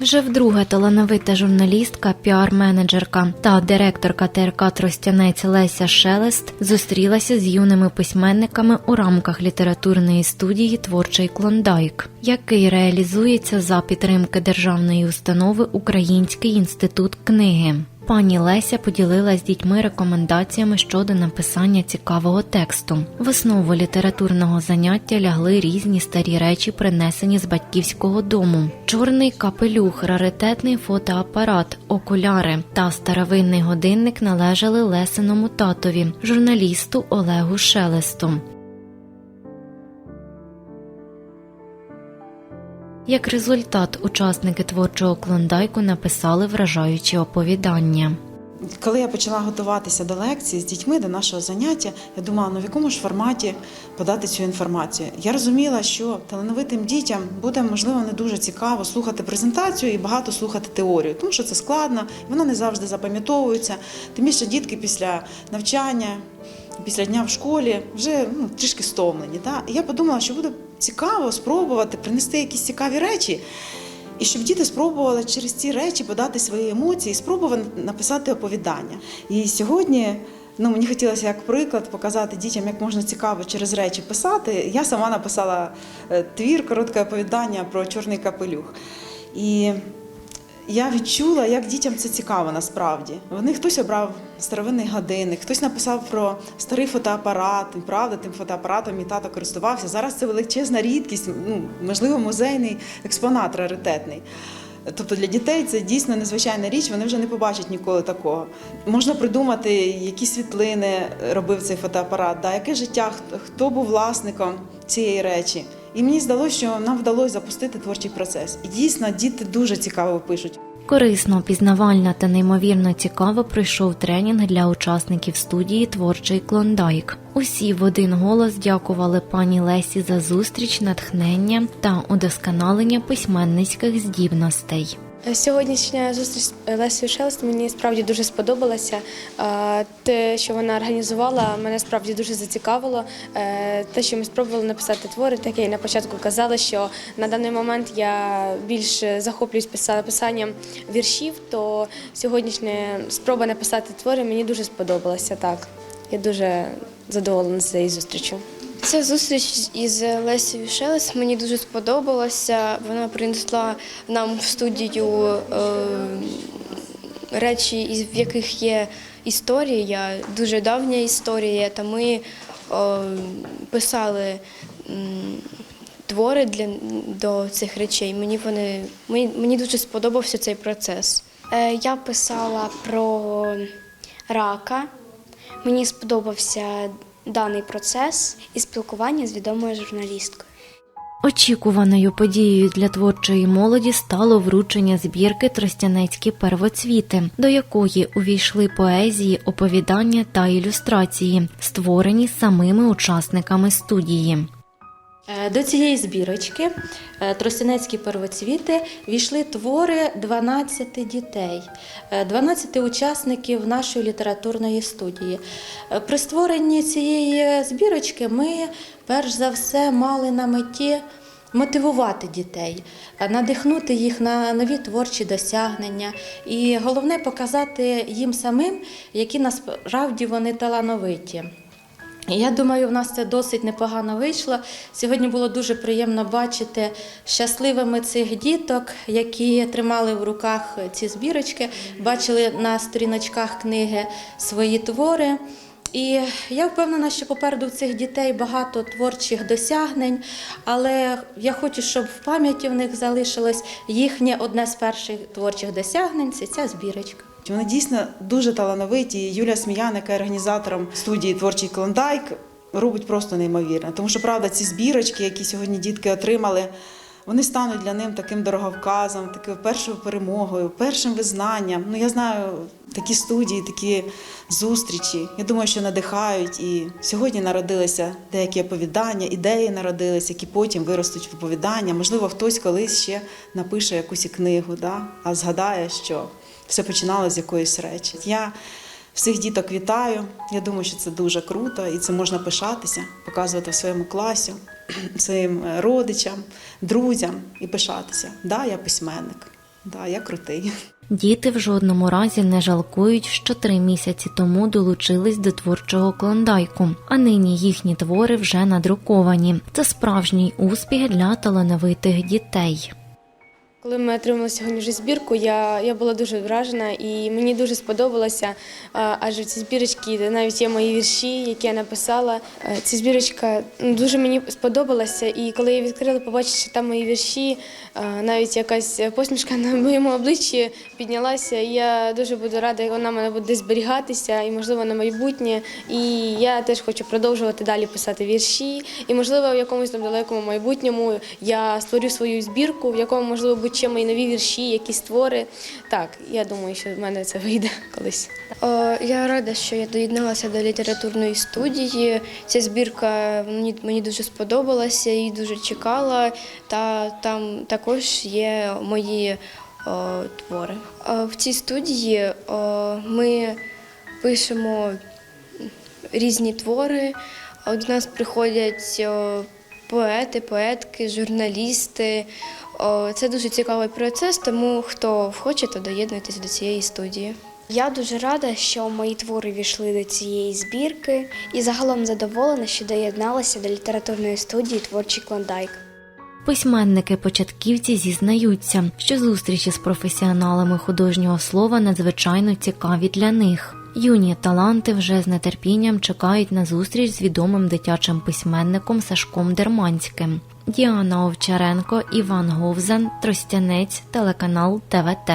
Вже вдруге талановита журналістка, піар-менеджерка та директорка ТРК Тростянець Леся Шелест зустрілася з юними письменниками у рамках літературної студії Творчий Клондайк, який реалізується за підтримки державної установи Український інститут книги. Пані Леся поділилась з дітьми рекомендаціями щодо написання цікавого тексту. В основу літературного заняття лягли різні старі речі, принесені з батьківського дому: чорний капелюх, раритетний фотоапарат, окуляри та старовинний годинник належали Лесиному татові, журналісту Олегу Шелесту. Як результат, учасники творчого клондайку написали вражаючі оповідання. Коли я почала готуватися до лекції з дітьми до нашого заняття, я думала, ну в якому ж форматі подати цю інформацію. Я розуміла, що талановитим дітям буде можливо не дуже цікаво слухати презентацію і багато слухати теорію, тому що це складно, вона не завжди запам'ятовується. Тим більше дітки після навчання, після дня в школі вже ну, трішки стомлені. Да? І я подумала, що буде цікаво спробувати принести якісь цікаві речі. І щоб діти спробували через ці речі подати свої емоції, спробували написати оповідання. І сьогодні ну, мені хотілося як приклад показати дітям, як можна цікаво через речі писати. Я сама написала е, твір, коротке оповідання про чорний капелюх. І я відчула, як дітям це цікаво насправді. Вони хтось обрав старовинний годинник, хтось написав про старий фотоапарат. І правда, тим фотоапаратом мій тато користувався. Зараз це величезна рідкість, ну можливо, музейний експонат раритетний. Тобто для дітей це дійсно незвичайна річ, вони вже не побачать ніколи такого. Можна придумати, які світлини робив цей фотоапарат, да, яке життя, хто був власником цієї речі. І мені здалося, що нам вдалося запустити творчий процес. І дійсно діти дуже цікаво пишуть. Корисно, пізнавально та неймовірно цікаво пройшов тренінг для учасників студії Творчий Клондайк. Усі в один голос дякували пані Лесі за зустріч, натхнення та удосконалення письменницьких здібностей. Сьогоднішня зустріч з Лесією Шелест мені справді дуже сподобалася. Е, Те, що вона організувала, мене справді дуже зацікавило. Е, Те, що ми спробували написати твори, так я і на початку казала, що на даний момент я більш захоплююсь писа- писанням віршів, то сьогоднішня спроба написати твори мені дуже сподобалася. Так, я дуже задоволена цією зустрічю. Ця зустріч із Лесією Шелес мені дуже сподобалася. Вона принесла нам в студію е, речі, в яких є історія, дуже давня історія. Та ми е, писали твори для, до цих речей. Мені, вони, мені, мені дуже сподобався цей процес. Е, Я писала про рака. Мені сподобався даний процес і спілкування з відомою журналісткою. Очікуваною подією для творчої молоді стало вручення збірки Тростянецькі первоцвіти, до якої увійшли поезії, оповідання та ілюстрації, створені самими учасниками студії. Е, До цієї збірочки е, Тростянецькі первоцвіти війшли твори 12 дітей, е, 12 учасників нашої літературної студії. Е, При створенні цієї збірочки ми перш за все мали на меті мотивувати дітей, е, надихнути їх на нові творчі досягнення і головне показати їм самим, які насправді вони талановиті. Я думаю, в нас це досить непогано вийшло. Сьогодні було дуже приємно бачити щасливими цих діток, які тримали в руках ці збірочки, бачили на сторіночках книги свої твори. І я впевнена, що попереду в цих дітей багато творчих досягнень, але я хочу, щоб в пам'яті в них залишилось їхнє одне з перших творчих досягнень це ця збірочка. Вони дійсно дуже талановиті. Юлія Сміян, яка є організатором студії Творчий Клондайк, робить просто неймовірно. Тому що правда, ці збірочки, які сьогодні дітки отримали, вони стануть для них таким дороговказом, такою першою перемогою, першим визнанням. Ну я знаю такі студії, такі зустрічі. Я думаю, що надихають. І сьогодні народилися деякі оповідання, ідеї народились, які потім виростуть в оповідання. Можливо, хтось колись ще напише якусь книгу, да? а згадає, що все починалося з якоїсь речі. Я всіх діток вітаю. Я думаю, що це дуже круто, і це можна пишатися, показувати в своєму класі, своїм е, родичам, друзям і пишатися. Да, я письменник. Да, я крутий. Діти в жодному разі не жалкують, що три місяці тому долучились до творчого клондайку, а нині їхні твори вже надруковані. Це справжній успіх для талановитих дітей. Коли ми отримали сьогодні вже збірку, я, я була дуже вражена і мені дуже сподобалося, адже в цій збірочці навіть є мої вірші, які я написала. Е, Ця збірочка ну, дуже мені сподобалася, і коли я відкрила, побачила, що там мої вірші, навіть якась посмішка на моєму обличчі піднялася. Я дуже буду рада, як вона мене буде зберігатися і, можливо, на майбутнє. І я теж хочу продовжувати далі писати вірші. І, можливо, в якомусь там далекому майбутньому я створю свою збірку, в якому, можливо, будуть ще мої нові вірші, якісь твори. Так, я думаю, що в мене це вийде колись. О, я рада, що я доєдналася до літературної студії. Ця збірка мені, мені дуже сподобалася, її дуже чекала. Та там також є мої о, твори. О, в цій студії о, ми пишемо різні твори. До нас приходять поети, поетки, журналісти. О, Це дуже цікавий процес, тому хто хоче, то доєднуйтесь до цієї студії. Я дуже рада, що мої твори війшли до цієї збірки і загалом задоволена, що доєдналася до літературної студії Творчий клондайк. Письменники-початківці зізнаються, що зустрічі з професіоналами художнього слова надзвичайно цікаві для них. Юні таланти вже з нетерпінням чекають на зустріч з відомим дитячим письменником Сашком Дерманським. Діана Овчаренко, Іван Говзан, Тростянець, телеканал ТВТ.